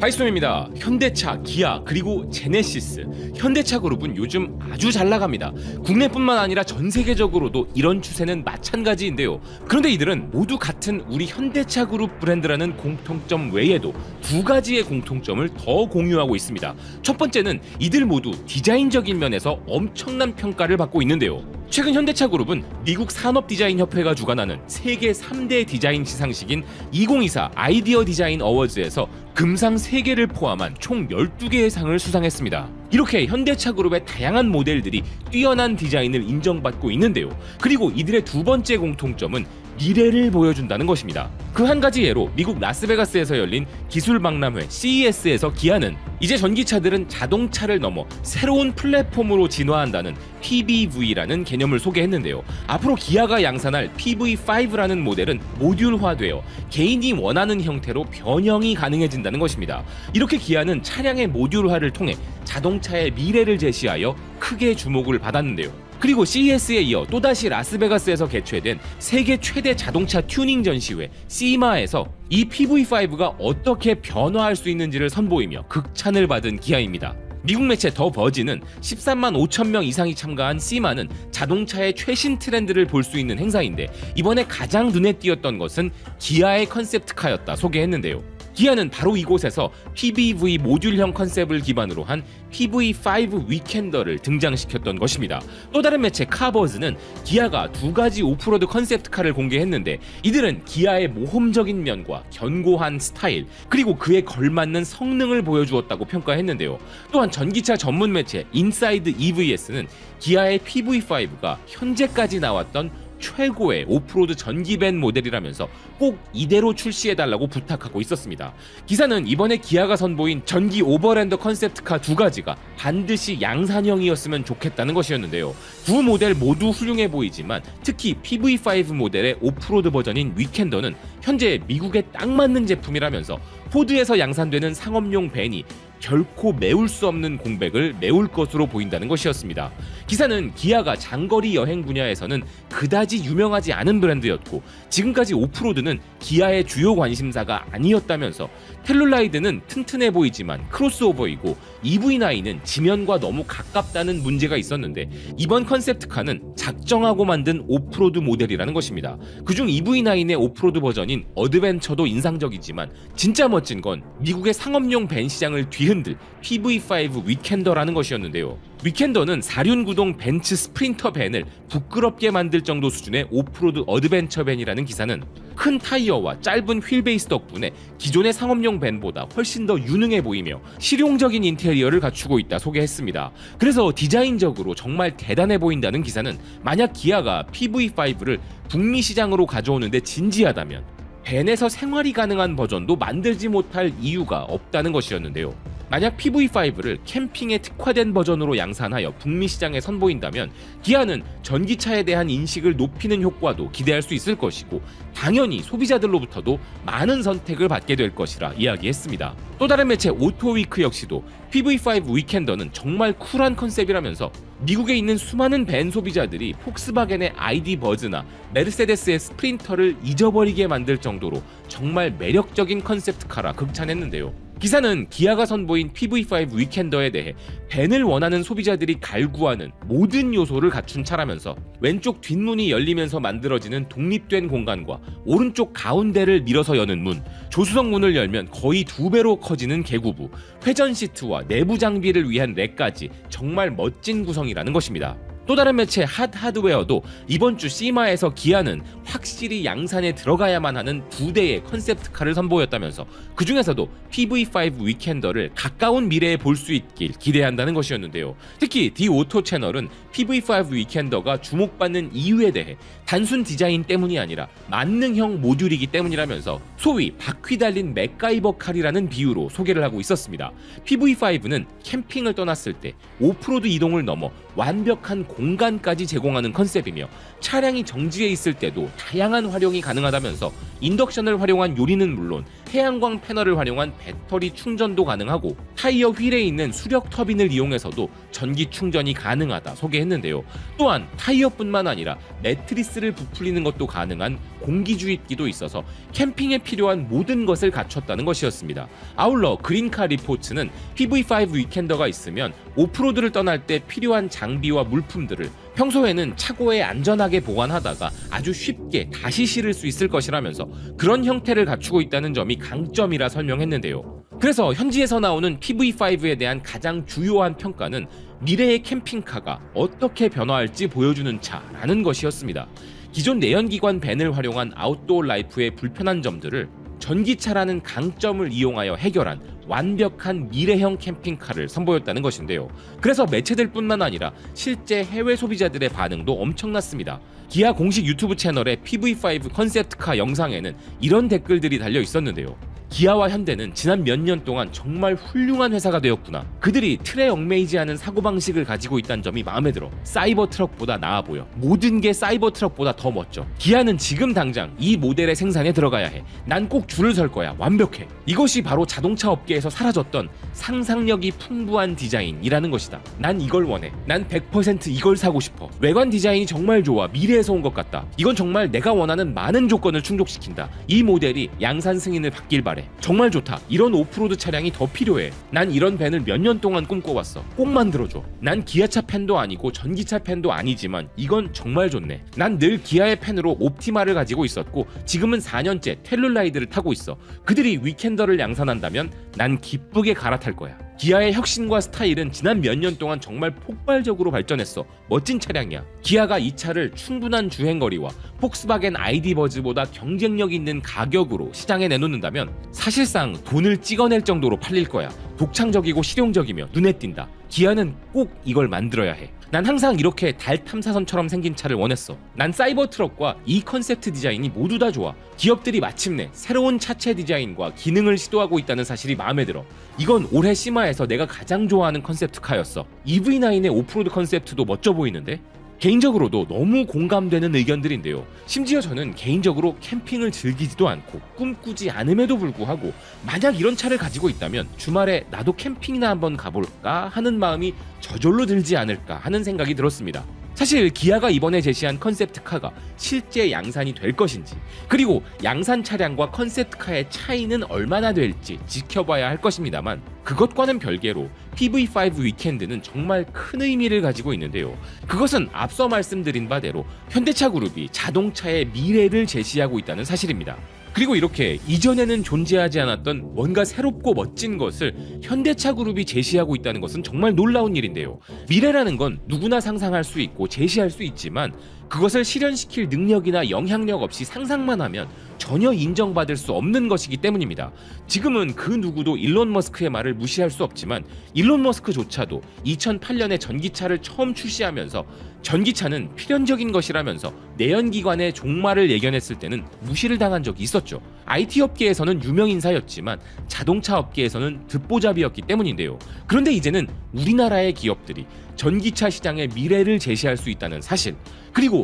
바이스톰입니다. 현대차, 기아, 그리고 제네시스. 현대차 그룹은 요즘 아주 잘 나갑니다. 국내뿐만 아니라 전 세계적으로도 이런 추세는 마찬가지인데요. 그런데 이들은 모두 같은 우리 현대차 그룹 브랜드라는 공통점 외에도 두 가지의 공통점을 더 공유하고 있습니다. 첫 번째는 이들 모두 디자인적인 면에서 엄청난 평가를 받고 있는데요. 최근 현대차 그룹은 미국 산업디자인협회가 주관하는 세계 3대 디자인 시상식인 2024 아이디어 디자인 어워즈에서 금상 3개를 포함한 총 12개의 상을 수상했습니다. 이렇게 현대차 그룹의 다양한 모델들이 뛰어난 디자인을 인정받고 있는데요. 그리고 이들의 두 번째 공통점은 미래를 보여준다는 것입니다. 그 한 가지 예로 미국 라스베가스에서 열린 기술 박람회 CES에서 기아는 이제 전기차들은 자동차를 넘어 새로운 플랫폼으로 진화한다는 PBV라는 개념을 소개했는데요. 앞으로 기아가 양산할 PV5라는 모델은 모듈화되어 개인이 원하는 형태로 변형이 가능해진다는 것입니다. 이렇게 기아는 차량의 모듈화를 통해 자동차의 미래를 제시하여 크게 주목을 받았는데요. 그리고 CES에 이어 또다시 라스베가스에서 개최된 세계 최대 자동차 튜닝 전시회 시마에서 이 PV5가 어떻게 변화할 수 있는지를 선보이며 극찬을 받은 기아입니다. 미국 매체 더 버지는 13만 5천 명 이상이 참가한 시마는 자동차의 최신 트렌드를 볼 수 있는 행사인데 이번에 가장 눈에 띄었던 것은 기아의 컨셉트카였다 소개했는데요. 기아는 바로 이곳에서 PBV 모듈형 컨셉을 기반으로 한 PV5 위켄더를 등장시켰던 것입니다. 또 다른 매체 카버즈는 기아가 두 가지 오프로드 컨셉트카를 공개했는데 이들은 기아의 모험적인 면과 견고한 스타일 그리고 그에 걸맞는 성능을 보여주었다고 평가했는데요. 또한 전기차 전문 매체 인사이드 EVS는 기아의 PV5가 현재까지 나왔던 최고의 오프로드 전기밴 모델이라면서 꼭 이대로 출시해달라고 부탁하고 있었습니다. 기사는 이번에 기아가 선보인 전기 오버랜더 컨셉트카 두 가지가 반드시 양산형이었으면 좋겠다는 것이었는데요. 두 모델 모두 훌륭해 보이지만 특히 PV5 모델의 오프로드 버전인 위켄더는 현재 미국에 딱 맞는 제품이라면서 포드에서 양산되는 상업용 밴이 결코 메울 수 없는 공백을 메울 것으로 보인다는 것이었습니다. 기사는 기아가 장거리 여행 분야에서는 그다지 유명하지 않은 브랜드였고 지금까지 오프로드는 기아의 주요 관심사가 아니었다면서 텔룰라이드는 튼튼해 보이지만 크로스오버이고 EV9은 지면과 너무 가깝다는 문제가 있었는데 이번 컨셉트카는 작정하고 만든 오프로드 모델이라는 것입니다. 그중 EV9의 오프로드 버전인 어드벤처도 인상적이지만 진짜 멋진 건 미국의 상업용 밴 시장을 뒤 흔들 PV5 위켄더라는 것이었는데요. 위켄더는 사륜구동 벤츠 스프린터 밴을 부끄럽게 만들 정도 수준의 오프로드 어드벤처 밴이라는 기사는 큰 타이어와 짧은 휠베이스 덕분에 기존의 상업용 밴보다 훨씬 더 유능해 보이며 실용적인 인테리어를 갖추고 있다 소개했습니다. 그래서 디자인적으로 정말 대단해 보인다는 기사는 만약 기아가 PV5를 북미 시장으로 가져오는데 진지하다면 밴에서 생활이 가능한 버전도 만들지 못할 이유가 없다는 것이었는데요. 만약 PV5를 캠핑에 특화된 버전으로 양산하여 북미 시장에 선보인다면 기아는 전기차에 대한 인식을 높이는 효과도 기대할 수 있을 것이고 당연히 소비자들로부터도 많은 선택을 받게 될 것이라 이야기했습니다. 또 다른 매체 오토위크 역시도 PV5 위켄더는 정말 쿨한 컨셉이라면서 미국에 있는 수많은 밴 소비자들이 폭스바겐의 ID 버즈나 메르세데스의 스프린터를 잊어버리게 만들 정도로 정말 매력적인 컨셉트카라 극찬했는데요. 기사는 기아가 선보인 PV5 위켄더에 대해 밴을 원하는 소비자들이 갈구하는 모든 요소를 갖춘 차라면서 왼쪽 뒷문이 열리면서 만들어지는 독립된 공간과 오른쪽 가운데를 밀어서 여는 문, 조수석 문을 열면 거의 두 배로 커지는 개구부, 회전 시트와 내부 장비를 위한 렉까지 정말 멋진 구성이라는 것입니다. 또 다른 매체 핫 하드웨어도 이번 주 시마에서 기아는 확실히 양산에 들어가야만 하는 두 대의 컨셉트카를 선보였다면서 그 중에서도 PV5 위켄더를 가까운 미래에 볼 수 있길 기대한다는 것이었는데요. 특히 디 오토 채널은 PV5 위켄더가 주목받는 이유에 대해 단순 디자인 때문이 아니라 만능형 모듈이기 때문이라면서 소위 바퀴 달린 맥가이버 칼이라는 비유로 소개를 하고 있었습니다. PV5는 캠핑을 떠났을 때 오프로드 이동을 넘어 완벽한 공간까지 제공하는 컨셉이며 차량이 정지해 있을 때도 다양한 활용이 가능하다면서 인덕션을 활용한 요리는 물론 태양광 패널을 활용한 배터리 충전도 가능하고 타이어 휠에 있는 수력 터빈을 이용해서도 전기 충전이 가능하다 소개했는데요. 또한 타이어뿐만 아니라 매트리스를 부풀리는 것도 가능한 공기주입기도 있어서 캠핑에 필요한 모든 것을 갖췄다는 것이었습니다. 아울러 그린카 리포츠는 PV5 위켄더가 있으면 오프로드를 떠날 때 필요한 장비와 물품 들을 평소에는 차고에 안전하게 보관하다가 아주 쉽게 다시 실을 수 있을 것이라면서 그런 형태를 갖추고 있다는 점이 강점이라 설명했는데요. 그래서 현지에서 나오는 PV5에 대한 가장 주요한 평가는 미래의 캠핑카가 어떻게 변화할지 보여주는 차라는 것이었습니다. 기존 내연기관 밴을 활용한 아웃도어 라이프의 불편한 점들을 전기차라는 강점을 이용하여 해결한 완벽한 미래형 캠핑카를 선보였다는 것인데요. 그래서 매체들 뿐만 아니라 실제 해외 소비자들의 반응도 엄청났습니다. 기아 공식 유튜브 채널의 PV5 컨셉트카 영상에는 이런 댓글들이 달려 있었는데요. 기아와 현대는 지난 몇 년 동안 정말 훌륭한 회사가 되었구나. 그들이 틀에 얽매이지 않은 사고방식을 가지고 있다는 점이 마음에 들어. 사이버 트럭보다 나아 보여. 모든 게 사이버 트럭보다 더 멋져. 기아는 지금 당장 이 모델의 생산에 들어가야 해. 난 꼭 줄을 설 거야. 완벽해. 이것이 바로 자동차 업계에서 사라졌던 상상력이 풍부한 디자인이라는 것이다. 난 이걸 원해. 난 100% 이걸 사고 싶어. 외관 디자인이 정말 좋아. 미래에서 온 것 같다. 이건 정말 내가 원하는 많은 조건을 충족시킨다. 이 모델이 양산 승인을 받길 바래. 정말 좋다. 이런 오프로드 차량이 더 필요해. 난 이런 밴을 몇 년 동안 꿈꿔왔어. 꼭 만들어줘. 난 기아차 팬도 아니고 전기차 팬도 아니지만 이건 정말 좋네. 난 늘 기아의 팬으로 옵티마를 가지고 있었고 지금은 4년째 텔룰라이드를 타고 있어. 그들이 위켄더를 양산한다면 난 기쁘게 갈아탈 거야. 기아의 혁신과 스타일은 지난 몇 년 동안 정말 폭발적으로 발전했어. 멋진 차량이야. 기아가 이 차를 충분한 주행거리와 폭스바겐 ID 버즈보다 경쟁력 있는 가격으로 시장에 내놓는다면 사실상 돈을 찍어낼 정도로 팔릴 거야. 독창적이고 실용적이며 눈에 띈다. 기아는 꼭 이걸 만들어야 해. 난 항상 이렇게 달 탐사선처럼 생긴 차를 원했어. 난 사이버 트럭과 이 컨셉트 디자인이 모두 다 좋아. 기업들이 마침내 새로운 차체 디자인과 기능을 시도하고 있다는 사실이 마음에 들어. 이건 올해 시마에서 내가 가장 좋아하는 컨셉트 카였어. EV9의 오프로드 컨셉트도 멋져 보이는데? 개인적으로도 너무 공감되는 의견들인데요. 심지어 저는 개인적으로 캠핑을 즐기지도 않고 꿈꾸지 않음에도 불구하고 만약 이런 차를 가지고 있다면 주말에 나도 캠핑이나 한번 가볼까 하는 마음이 저절로 들지 않을까 하는 생각이 들었습니다. 사실 기아가 이번에 제시한 컨셉트카가 실제 양산이 될 것인지 그리고 양산 차량과 컨셉트카의 차이는 얼마나 될지 지켜봐야 할 것입니다만 그것과는 별개로 PV5 위켄드는 정말 큰 의미를 가지고 있는데요. 그것은 앞서 말씀드린 바대로 현대차 그룹이 자동차의 미래를 제시하고 있다는 사실입니다. 그리고 이렇게 이전에는 존재하지 않았던 뭔가 새롭고 멋진 것을 현대차 그룹이 제시하고 있다는 것은 정말 놀라운 일인데요. 미래라는 건 누구나 상상할 수 있고 제시할 수 있지만 그것을 실현시킬 능력이나 영향력 없이 상상만 하면 전혀 인정받을 수 없는 것이기 때문입니다. 지금은 그 누구도 일론 머스크의 말을 무시할 수 없지만 일론 머스크조차도 2008년에 전기차를 처음 출시하면서 전기차는 필연적인 것이라면서 내연기관의 종말을 예견했을 때는 무시를 당한 적이 있었죠. IT 업계에서는 유명 인사였지만 자동차 업계에서는 듣보잡이었기 때문인데요. 그런데 이제는 우리나라의 기업들이 전기차 시장의 미래를 제시할 수 있다는 사실,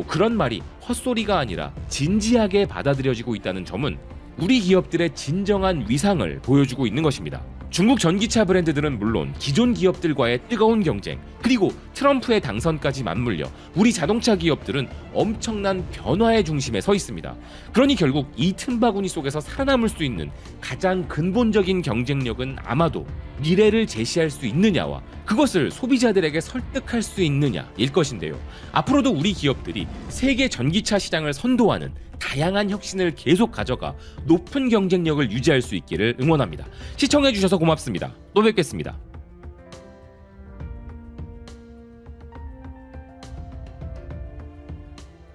그런 말이 헛소리가 아니라 진지하게 받아들여지고 있다는 점은 우리 기업들의 진정한 위상을 보여주고 있는 것입니다. 중국 전기차 브랜드들은 물론 기존 기업들과의 뜨거운 경쟁, 그리고 트럼프의 당선까지 맞물려 우리 자동차 기업들은 엄청난 변화의 중심에 서 있습니다. 그러니 결국 이 틈바구니 속에서 살아남을 수 있는 가장 근본적인 경쟁력은 아마도 미래를 제시할 수 있느냐와 그것을 소비자들에게 설득할 수 있느냐일 것인데요. 앞으로도 우리 기업들이 세계 전기차 시장을 선도하는 다양한 혁신을 계속 가져가 높은 경쟁력을 유지할 수 있기를 응원합니다. 시청해주셔서 고맙습니다. 또 뵙겠습니다.